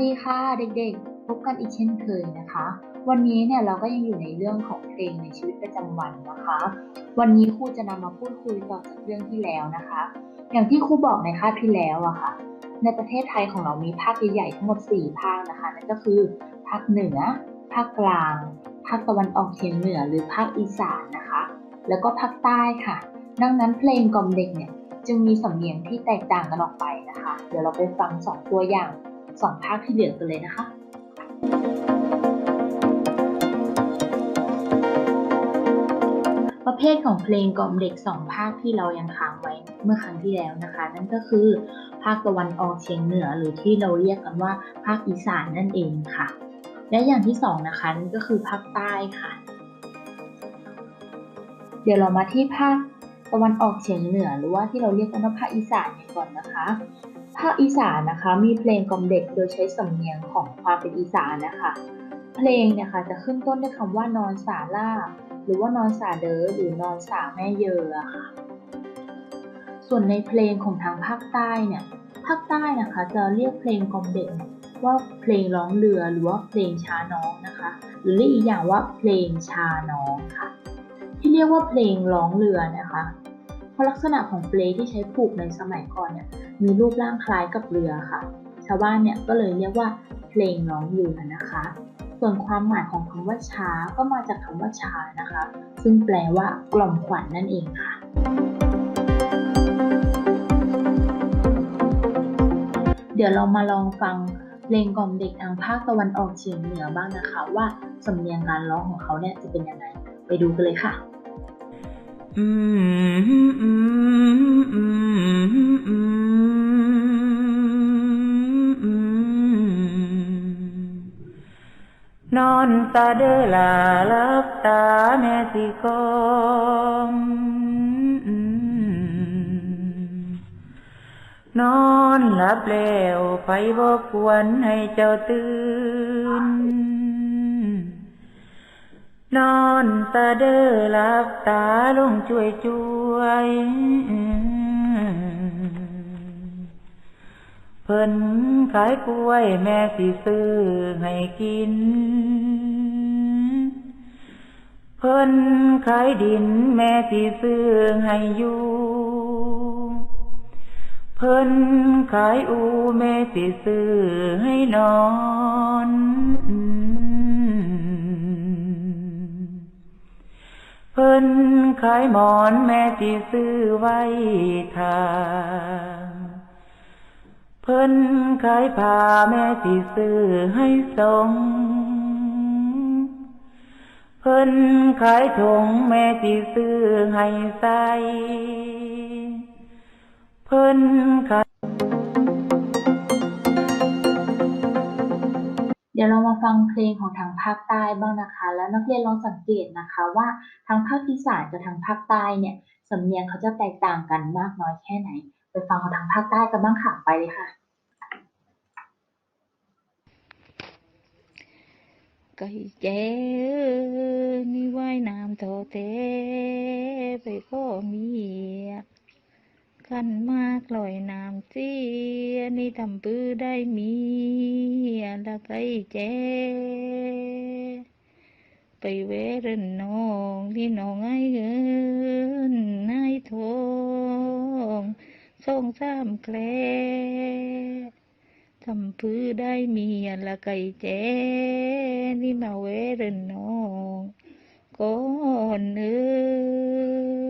ดีค่ะเด็กๆ พบกันอีกเช่นเคยนะคะ วันนี้เนี่ยเราก็ยังอยู่ในเรื่องของเพลงในชีวิตประจำวันนะคะ วันนี้ครูจะนำมาพูดคุยต่อจากเรื่องที่แล้วนะคะ อย่างที่ครูบอกในคาบที่แล้วอะค่ะ ในประเทศไทยของเรามีภาคใหญ่ๆทั้งหมด 4 ภาคนะคะนั่นก็คือภาคเหนือ ภาคกลาง ภาคตะวันออกเฉียงเหนือหรือภาคอีสานนะคะ แล้วก็ภาคใต้ค่ะ ดังนั้นเพลงกล่อมเด็กเนี่ยจึงมีสำเนียงที่แตกต่างกันออกไปนะคะ เดี๋ยวเราไปฟังสองตัวอย่าง สองภาคที่เหลือกันเลยนะคะประเภทของเพลงกล่อมเด็กสองภาคที่เรายังค้างไว้เมื่อครั้งที่แล้วนะคะ นั่นก็คือภาคตะวันออกเฉียงเหนือหรือที่เราเรียกกันว่าภาคอีสานนั่นเองค่ะ และอย่างที่สองนะคะนั่นก็คือภาคใต้ค่ะ เดี๋ยวเรามาที่ภาคตะวันออกเฉียงเหนือ หรือว่าที่เราเรียกกันว่าภาคอีสานกันก่อนนะคะ ภาคอีสานนะคะมีเพลงกล่อมเด็กโดยใช้สำเนียงของความเป็นอีสานนะคะ เพลงเนี่ยค่ะจะขึ้นต้นด้วยคำว่านอนสาล่าหรือว่านอนสาเดอหรือนอนสาแม่เยออะค่ะ ส่วนในเพลงของทางภาคใต้เนี่ยภาคใต้นะคะจะเรียกเพลงกล่อมเด็กว่าเพลงร้องเรือหรือว่าเพลงช้าน้องนะคะ หรือเรียกอีกอย่างว่าเพลงชาน้องค่ะ ที่เรียกว่าเพลงร้องเรือนะคะ เพราะลักษณะของเปลงที่ใช้ผูกในสมัยก่อนเนี่ย มีรูปร่างคล้ายกับเรือค่ะ ชาวบ้านเนี่ยก็เลยเรียกว่าเพลงร้องเรือนะคะ ส่วนความหมายของคำว่าช้าก็มาจากคำว่าชานะคะ ซึ่งแปลว่ากล่อมขวัญนนั่นเองค่ะเดี๋ยวเรามาลองฟังเพลงกล่อมเด็กทางภาคตะวันออกเฉียงเหนือบ้างนะคะ ว่าสำเนียงการร้องของเขาเนี่ยจะเป็นยังไง ไปดูกันเลยค่ะอืมอืมอืมอืม นอนตาเดอลาลับตาแม่สิคมนอนหลับแล้วไปบอกวนให้เจ้าตื่น นอนตาเดอหลับตาลงช่วยช่วย เพิ่นขายกล้วยแม่สิซื้อให้กิน เพิ่นขายดินแม่สิซื้อให้อยู่เพิ่นขายอูแม่สิซื้อให้นอนเพิ่นขายหมอนแม่สิซื้อไว้ทา เพิ่นขายผ้าแม่สิซื้อให้ทรงเพิ่นขายถงแม่สิซื้อให้ใส่เพิ่นขายเดี๋ยวเรามาฟังเพลงของทางภาคใต้บ้างนะคะ แล้วนักเรียนลองสังเกตนะคะว่าทางภาคอีสานกับทางภาคใต้เนี่ยสำเนียงเขาจะแตกต่างกันมากน้อยแค่ไหน ไปฟังทางภาคใต้กันบ้างค่ะไปเลยค่ะ ไก่แจ้นี่ว่ายน้ำโทเตไปก็มีขันมากลอยน้ำเสียนี่ทำปื้อได้มีละไก่แจ้ไปเวรนน้องที่น้องไอ้เงินนายท ส่งสามแคลทำพื้ได้มีอันละไก่แจ้นี่มาเวรนน้องก่อนเออ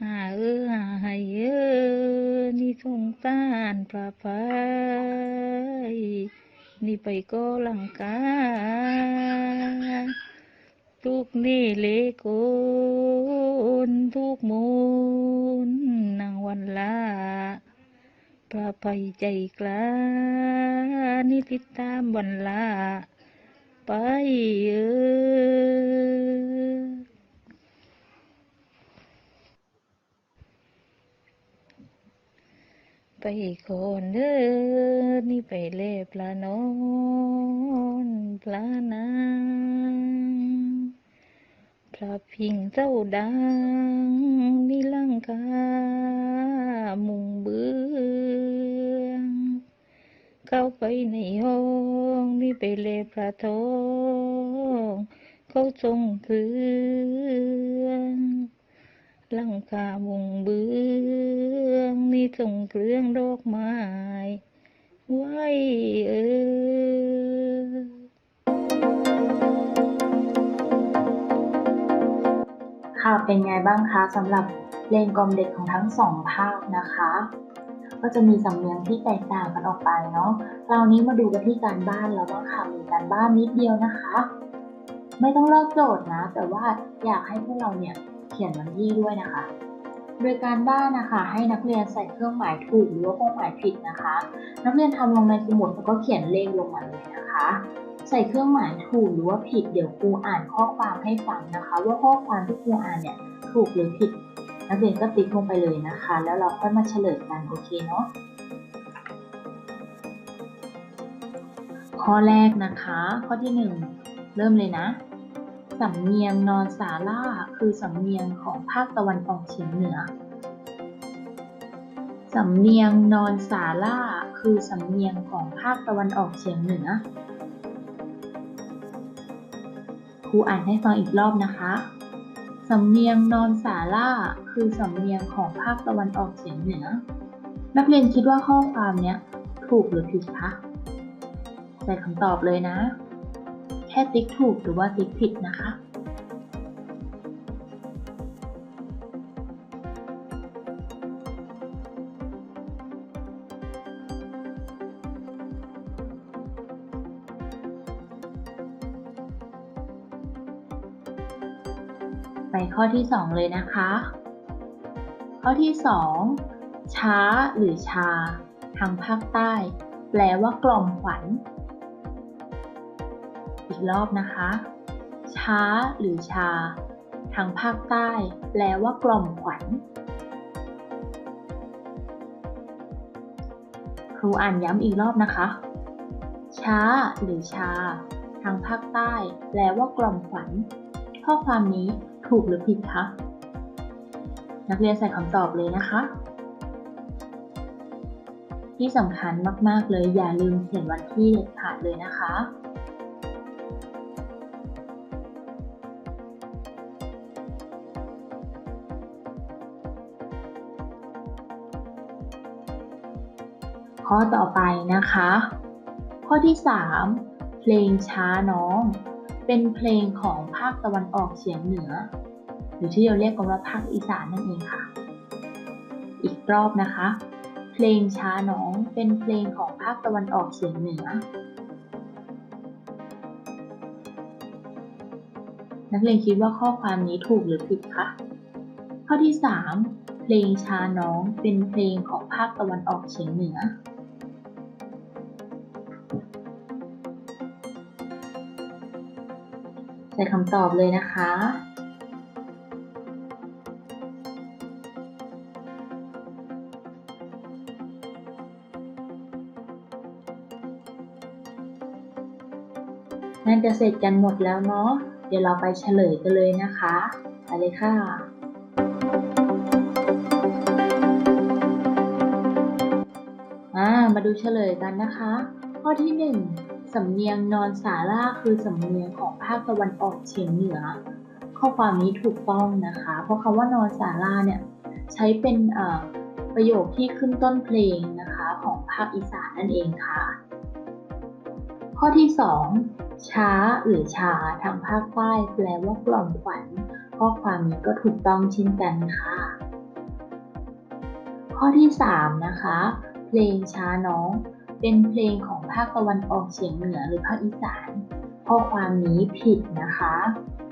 หาเออหาให้เออนี่สงสารพระพายนี่ไปก็ลังกา ทุกนี่เลโกนทุกมูลนางวันลาพระภัยใจกล้านี่ติดตามวันลาไปเออไปคนเด้อนี่ไปเล่ปลานอนปลานา งพระพิงเจ้าดังนิลังกามุงเบืองเข้าไปในห้องนี่ไปเลพระทองเขาทรงเครื่องลังกามุงเบืองนี่ทรงเครื่องดอกไม้ไว้เออ ค่ะเป็นไงบ้างคะสำหรับเพลงกลอมเด็กของทั้งสองภาคนะคะ ก็จะมีสำเนียงที่แตกต่างกันออกไปเนาะคราวนี้มาดูกันที่การบ้านแล้วบ้างค่ะมีการบ้านนิดเดียวนะคะ ไม่ต้องเลิกโจทย์นะ แต่ว่าอยากให้พวกเราเนี่ยเขียนวันที่ด้วยนะคะ โดยการบ้านนะคะ ให้นักเรียนใส่เครื่องหมายถูกหรือว่าเครื่องหมายผิดนะคะ นักเรียนทำลงในสมุดแล้วก็เขียนเลขลงมาเลยนะคะ ใส่เครื่องหมายถูกหรือว่าผิดเดี๋ยวครูอ่านข้อความให้ฟังนะคะ ว่าข้อความที่ครูอ่านเนี่ยถูกหรือผิด นักเรียนก็ติ๊กลงไปเลยนะคะ แล้วเราค่อยมาเฉลยกันโอเคเนาะข้อแรกนะคะ ข้อที่หนึ่งเริ่มเลยนะสำเนียงนอนสาล่าคือสำเนียงของภาคตะวันออกเฉียงเหนือสำเนียงนอนสาล่าคือสำเนียงของภาคตะวันออกเฉียงเหนือ รูอ่านให้ฟังอีกรอบนะคะ สำเนียงนอนสาล่าคือสำเนียงของภาคตะวันออกเฉียงเหนือ นักเรียนคิดว่าข้อความเนี้ยถูกหรือผิดคะใส่คำตอบเลยนะ แค่ติ๊กถูกหรือว่าติ๊กผิดนะคะ ไปข้อที่ 2 เลยนะคะ ข้อที่ 2 ช้าหรือชา ทางภาคใต้ แปลว่ากล่อมขวัญ อีกรอบนะคะ ช้าหรือชา ทางภาคใต้ แปลว่ากล่อมขวัญ ครูอ่านย้ำอีกรอบนะคะ ช้าหรือชา ทางภาคใต้ แปลว่ากล่อมขวัญข้อความนี้ ถูกหรือผิดคะ นักเรียนใส่คำตอบเลยนะคะ ที่สำคัญมาก ๆ เลยอย่าลืมเขียนวันที่เด็ดขาดเลยนะคะ ข้อต่อไปนะคะ ข้อที่ 3 เพลงช้าน้อง เป็นเพลงของภาคตะวันออกเฉียงเหนือ หรือที่เราเรียกกันว่าภาคอีสานนั่นเองค่ะ อีกรอบนะคะ เพลงช้าน้องเป็นเพลงของภาคตะวันออกเฉียงเหนือ นักเรียนคิดว่าข้อความนี้ถูกหรือผิดคะข้อที่ 3 เพลงช้าน้องเป็นเพลงของภาคตะวันออกเฉียงเหนือ ใส่คำตอบเลยนะคะ น่าจะเสร็จกันหมดแล้วเนาะ เดี๋ยวเราไปเฉลยกันเลยนะคะ ไปเลยค่ะามาดูเฉลยกันนะคะ ข้อที่ 1 สำเนียงนอนสาล่าคือสำเนียงของภาคตะวันออกเฉียงเหนือ ข้อความนี้ถูกต้องนะคะ เพราะคำว่านอนสาล่าเนี่ยใช้เป็นประโยคที่ขึ้นต้นเพลงนะคะของภาคอีสานนั่นเองค่ะ ข้อที่ 2 ช้าหรือชาทางภาคใต้แปลว่ากล่อมขวัญข้อความนี้ก็ถูกต้องเช่นกันค่ะ ข้อที่ 3 นะคะ เพลงช้าน้อง เป็นเพลงของภาคตะวันออกเฉียงเหนือหรือภาคอีสาน ข้อความนี้ผิดนะคะ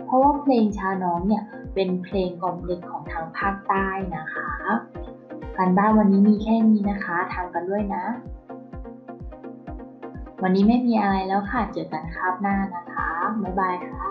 เพราะว่าเพลงชาน้องเนี่ยเป็นเพลงกล่อมเด็กของทางภาคใต้นะคะ การบ้านวันนี้มีแค่นี้นะคะทำกันด้วยนะ วันนี้ไม่มีอะไรแล้วค่ะ เจอกันคราบหน้านะคะ บ๊ายบายค่ะ